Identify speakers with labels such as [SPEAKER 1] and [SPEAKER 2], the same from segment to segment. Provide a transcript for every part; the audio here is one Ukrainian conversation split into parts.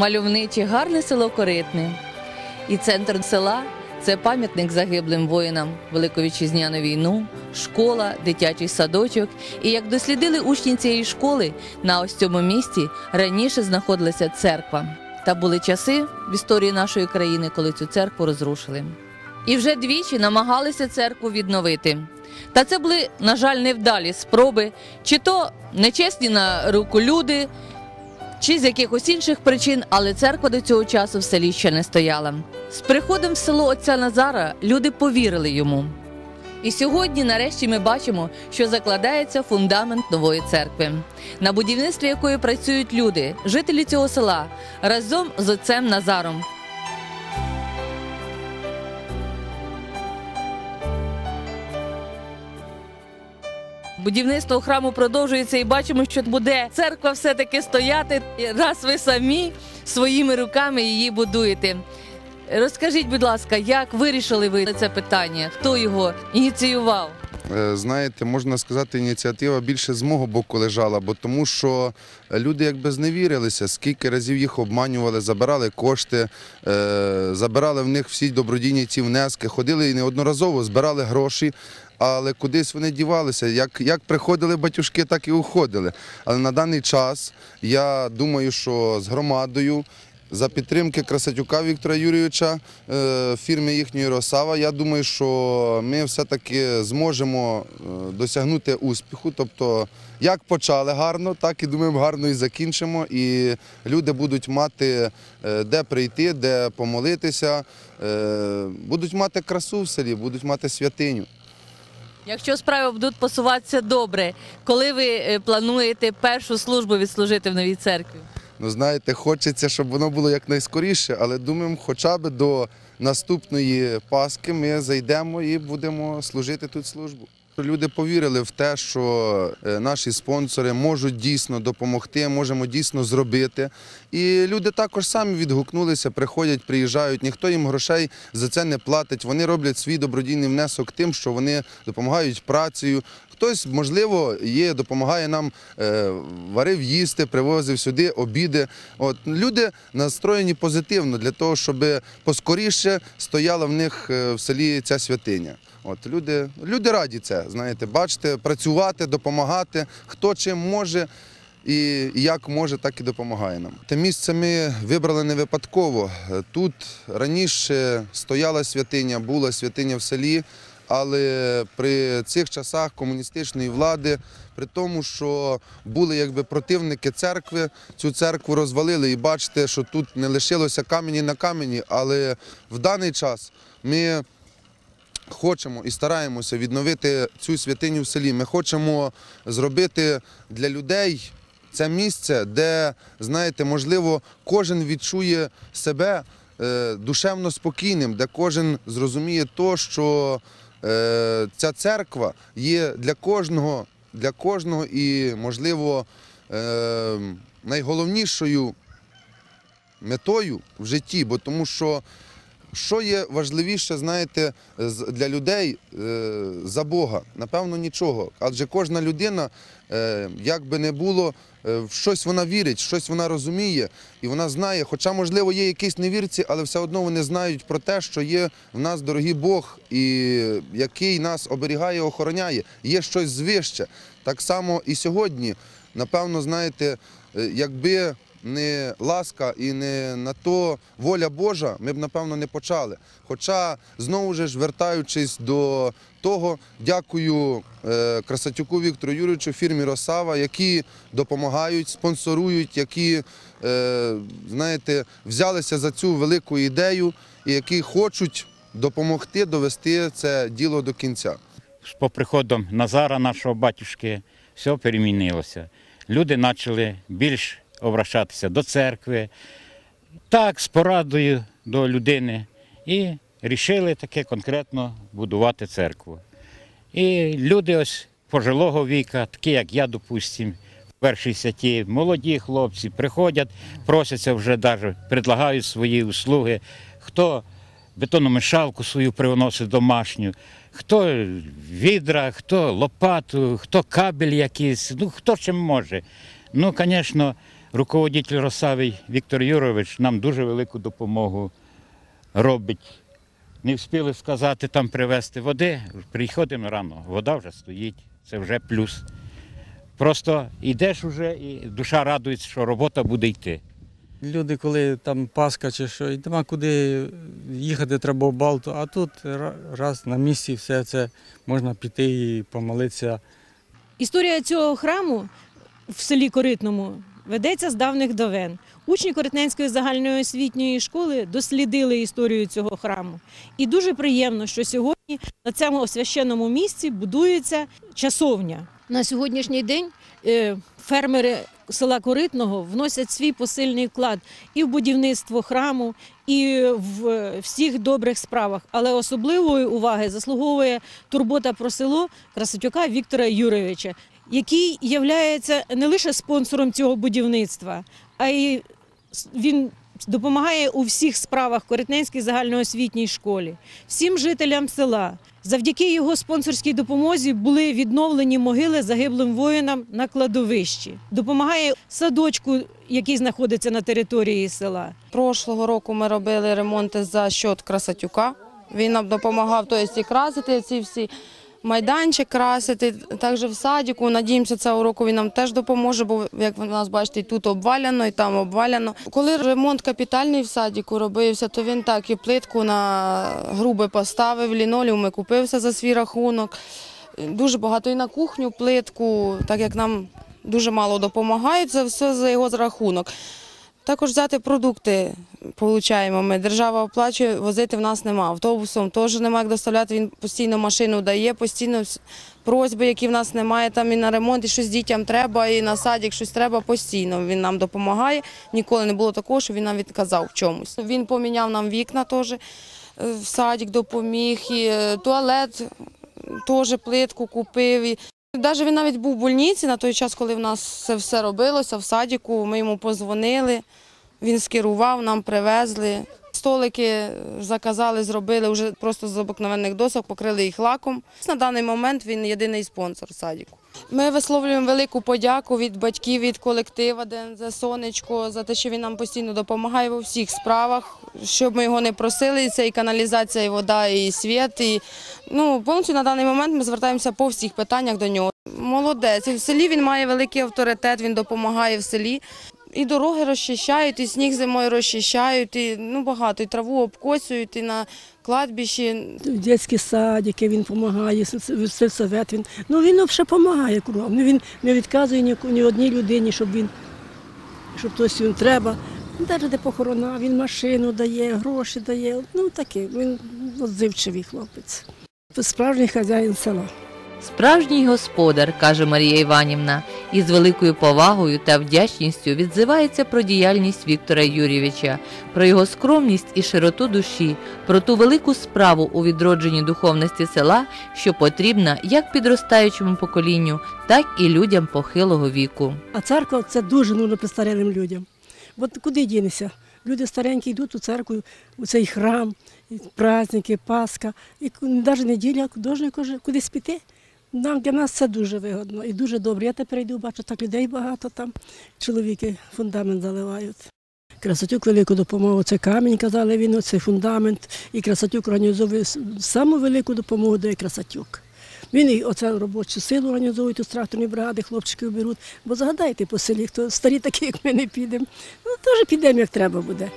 [SPEAKER 1] мальовниче, гарне село Коритне. І центр села це пам'ятник загиблим воїнам Великої Вітчизняну війну, школа, дитячий садочок. І як дослідили учні цієї школи, на ось цьому місці раніше знаходилася церква. Та були часи в історії нашої країни, коли цю церкву розрушили. І вже двічі намагалися церкву відновити. Та це були, на жаль, невдалі спроби, чи то нечесні на руку люди, чи з якихось інших причин, але церква до цього часу в селі ще не стояла. З приходом в село отця Назара люди повірили йому. І сьогодні, нарешті, ми бачимо, що закладається фундамент нової церкви, на будівництві якої працюють люди, жителі цього села, разом з отцем Назаром. Будівництво храму продовжується і бачимо, що буде церква все-таки стояти, раз ви самі своїми руками її будуєте. Розкажіть, будь ласка, як вирішили ви це питання? Хто його ініціював?
[SPEAKER 2] Е, Знаєте, можна сказати, ініціатива більше з мого боку лежала, бо тому що люди якби зневірилися, скільки разів їх обманювали, забирали кошти, е, забирали в них всі добродійні ці внески, ходили і неодноразово збирали гроші. Але кудись вони дівалися. Як, як приходили батюшки, так і уходили. Але на даний час я думаю, що з громадою за підтримки Красатюка Віктора Юрійовича, е, фірми їхньої Росава, я думаю, що ми все-таки зможемо е, досягнути успіху. Тобто, як почали гарно, так і думаємо, гарно і закінчимо. І люди будуть мати е, де прийти, де помолитися, будуть мати красу в селі, будуть мати святиню.
[SPEAKER 1] Якщо справи будуть посуватися добре, коли ви плануєте першу службу відслужити в новій церкві?
[SPEAKER 2] Ну, знаєте, хочеться, щоб воно було якнайскоріше, але думаємо, хоча б до наступної Пасхи ми зайдемо і будемо служити тут службу. Люди повірили в те, що е, наші спонсори можуть дійсно допомогти, можемо дійсно зробити. І люди також самі відгукнулися, приходять, приїжджають. Ніхто їм грошей за це не платить. Вони роблять свій добродійний внесок тим, що вони допомагають працею. Хтось, можливо, є, допомагає нам, е, варив їсти, привозив сюди обіди. От люди настроєні позитивно для того, щоб поскоріше стояла в них е, в селі ця святиня. От люди, люди раді це, знаєте, бачите, працювати, допомагати, хто чим може. І як може, так і допомагає нам. Те місце ми вибрали не випадково. Тут раніше стояла святиня, була святиня в селі, але при цих часах комуністичної влади, при тому, що були якби противники церкви, цю церкву розвалили. І бачите, що тут не лишилося камені на камені, але в даний час ми хочемо і стараємося відновити цю святиню в селі. Ми хочемо зробити для людей це місце, де, знаєте, можливо, кожен відчує себе е, душевно спокійним, де кожен зрозуміє то, що ця церква є для кожного, для кожного і, можливо, е, найголовнішою метою в житті, бо тому що що є важливіше, знаєте, для людей е, за Бога? Напевно, нічого. Адже кожна людина, е, як би не було, е, в щось вона вірить, щось вона розуміє, і вона знає, хоча, можливо, є якісь невірці, але все одно вони знають про те, що є в нас дорогий Бог, і який нас оберігає, охороняє. Є щось звище. Так само і сьогодні, напевно, знаєте, якби не ласка і не на то воля Божа, ми б напевно не почали. Хоча знову ж вертаючись до того, дякую е, Красатюку Віктору Юрійовичу, фірмі Росава, які допомагають, спонсорують, які е, знаєте, взялися за цю велику ідею і які хочуть допомогти довести це діло до кінця.
[SPEAKER 3] по приходом Назара, нашого батюшки, все перемінилося. Люди почали більш обращатися до церкви, так, з порадою до людини, і рішили таке конкретно будувати церкву. І люди ось пожилого віка, такі як я, допустим, першій сяті, молоді хлопці приходять, просяться вже навіть, предлагають свої услуги. Хто бетономішалку свою привносить домашню, хто відра, хто лопату, хто кабель якийсь, ну хто чим може. Ну, звісно, руководитель Росавий Віктор Юрович нам дуже велику допомогу робить. Не встигли сказати там привезти води, приходимо рано, вода вже стоїть, це вже плюс. Просто йдеш уже і душа радується, що робота буде йти.
[SPEAKER 4] Люди, коли там Пасха чи що, і нема куди їхати, треба в Балту, а тут раз на місці все це можна піти і помолитися.
[SPEAKER 5] Історія цього храму в селі Коритному ведеться з давних давен. Учні Коритненської загальної освітньої школи дослідили історію цього храму. І дуже приємно, що сьогодні на цьому священному місці будується часовня. На сьогоднішній день е, фермери села Коритного вносять свій посильний вклад і в будівництво храму, і в е, всіх добрих справах. Але особливої уваги заслуговує турбота про село Красотюка Віктора Юрійовича, який є не лише спонсором цього будівництва, а й він допомагає у всіх справах Коритненській загальноосвітній школі, всім жителям села. Завдяки його спонсорській допомозі були відновлені могили загиблим воїнам на кладовищі. Допомагає садочку, який знаходиться на території села.
[SPEAKER 6] Прошлого року ми робили ремонти за счет Красатюка. Він нам допомагав тобто, і красити ці всі майданчик красити. Також в садіку. Надіємося, цього року він нам теж допоможе, бо як ви нас бачите, і тут обваляно, і там обваляно. Коли ремонт капітальний в садіку робився, то він так і плитку на груби поставив, лінолеум купився за свій рахунок. Дуже багато і на кухню плитку, так як нам дуже мало допомагають, це все за його рахунок. Також взяти продукти получаємо. Ми держава оплачує, возити в нас нема. Автобусом теж немає як доставляти. Він постійно машину дає, постійно просьби, які в нас немає. Там і на ремонт, і щось дітям треба, і на садик щось треба постійно. Він нам допомагає. Ніколи не було такого, що він нам відказав в чомусь. Він поміняв нам вікна теж е, в садик допоміг, і е, туалет теж плитку купив. Навіть він навіть був в больниці на той час, коли в нас це все робилося в садіку. Ми йому позвонили, він скерував, нам привезли. Столики заказали, зробили вже просто з обикновених досок, покрили їх лаком. На даний момент він єдиний спонсор садіку. Ми висловлюємо велику подяку від батьків, від колектива ДНЗ Сонечко за те, що він нам постійно допомагає у всіх справах, щоб ми його не просили. Це і каналізація, і вода, і світ. І, ну, повністю на даний момент ми звертаємося по всіх питаннях до нього. Молодець. В селі він має великий авторитет, він допомагає в селі. І дороги розчищають, і сніг зимою розчищають, і ну багато, і траву обкосують, і на кладбищі.
[SPEAKER 7] дитячі садики він допомагає, сельсовет він. Ну він взагалі допомагає кругом. Ну, він не відказує ні, ні одній людині, щоб він, щоб хтось він треба. Навіть де похорона, він машину дає, гроші дає. Ну такий, він відзивчивий хлопець. Справжній хазяїн села.
[SPEAKER 1] Справжній господар, каже Марія Іванівна, і з великою повагою та вдячністю відзивається про діяльність Віктора Юрійовича, про його скромність і широту душі, про ту велику справу у відродженні духовності села, що потрібна як підростаючому поколінню, так і людям похилого віку.
[SPEAKER 7] А церква це дуже нужно престарілим людям. Бо куди дінешся? Люди старенькі йдуть у церкву, у цей храм, праздники, Пасха, і навіть неділя, кожен кудись піти. Нам для нас це дуже вигодно і дуже добре. Я тепер йду, бачу, так людей багато там. Чоловіки фундамент заливають. Красотюк велику допомогу. Це камінь, казали він, це фундамент. І Красотюк організовує саму велику допомогу дає Красотюк. Він і оце робочу силу організовує, тут з бригади, хлопчиків беруть. Бо загадайте по селі, хто старі такі, як ми не підемо. Ну, теж підемо, як треба буде.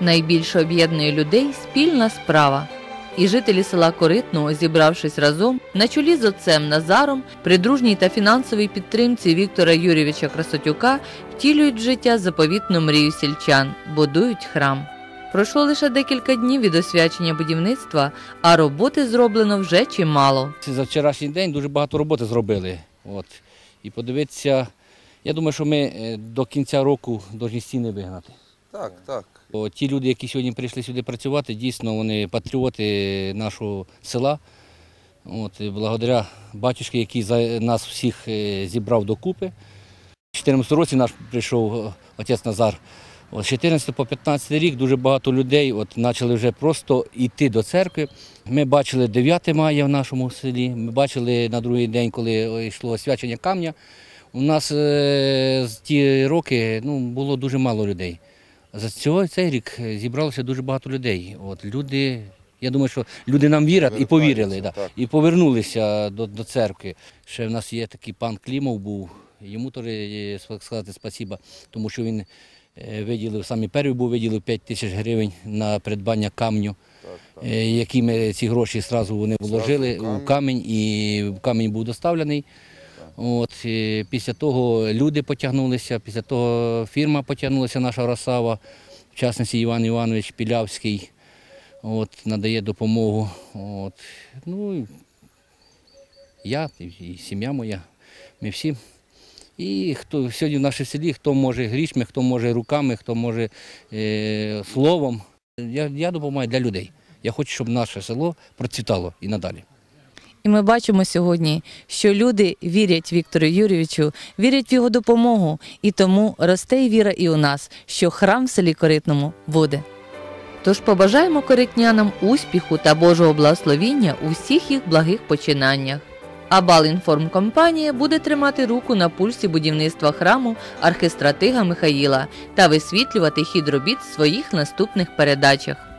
[SPEAKER 1] Найбільше об'єднує людей спільна справа. І жителі села Коритного, зібравшись разом, на чолі з отцем Назаром, при дружній та фінансовій підтримці Віктора Юрійовича Красотюка, втілюють в життя заповітну мрію сільчан, будують храм. Пройшло лише декілька днів від освячення будівництва, а роботи зроблено вже чимало.
[SPEAKER 8] За вчорашній день дуже багато роботи зробили. От. І подивитися, я думаю, що ми е, до кінця року повинні стіни вигнати.
[SPEAKER 2] Так, так.
[SPEAKER 8] Бо ті люди, які сьогодні прийшли сюди працювати, дійсно вони патріоти нашого села. От, і благодаря батюшки, який за нас всіх е, зібрав докупи. У 2014 році наш прийшов е, отець Назар. З 14 по 15 рік дуже багато людей от, почали вже просто йти до церкви. Ми бачили 9 мая в нашому селі, ми бачили на другий день, коли йшло освячення камня. У нас е, з ті роки ну, було дуже мало людей. За цього цей рік зібралося дуже багато людей. От люди, я думаю, що люди нам вірять і повірили, да, і повернулися до, до церкви. Ще в нас є такий пан Клімов був. Йому теж е, сказати спасіба, тому що він виділив, саме перший був виділив 5 тисяч гривень на придбання камню, е, які ми ці гроші одразу вони вложили у камінь, і камінь був доставлений. От, після того люди потягнулися, після того фірма потягнулася, наша Росава, в частності Іван Іванович Пілявський, от, надає допомогу. От, ну, я і сім'я моя, ми всі. І хто сьогодні в нашій селі, хто може грішми, хто може руками, хто може е, словом. Я, я допомагаю для людей. Я хочу, щоб наше село процвітало і надалі.
[SPEAKER 1] І ми бачимо сьогодні, що люди вірять Віктору Юрійовичу, вірять в його допомогу, і тому росте й віра і у нас, що храм в селі Коритному буде. Тож побажаємо коритнянам успіху та Божого благословіння у всіх їх благих починаннях. А Балінформкомпанія буде тримати руку на пульсі будівництва храму архистратига Михаїла та висвітлювати хід робіт в своїх наступних передачах.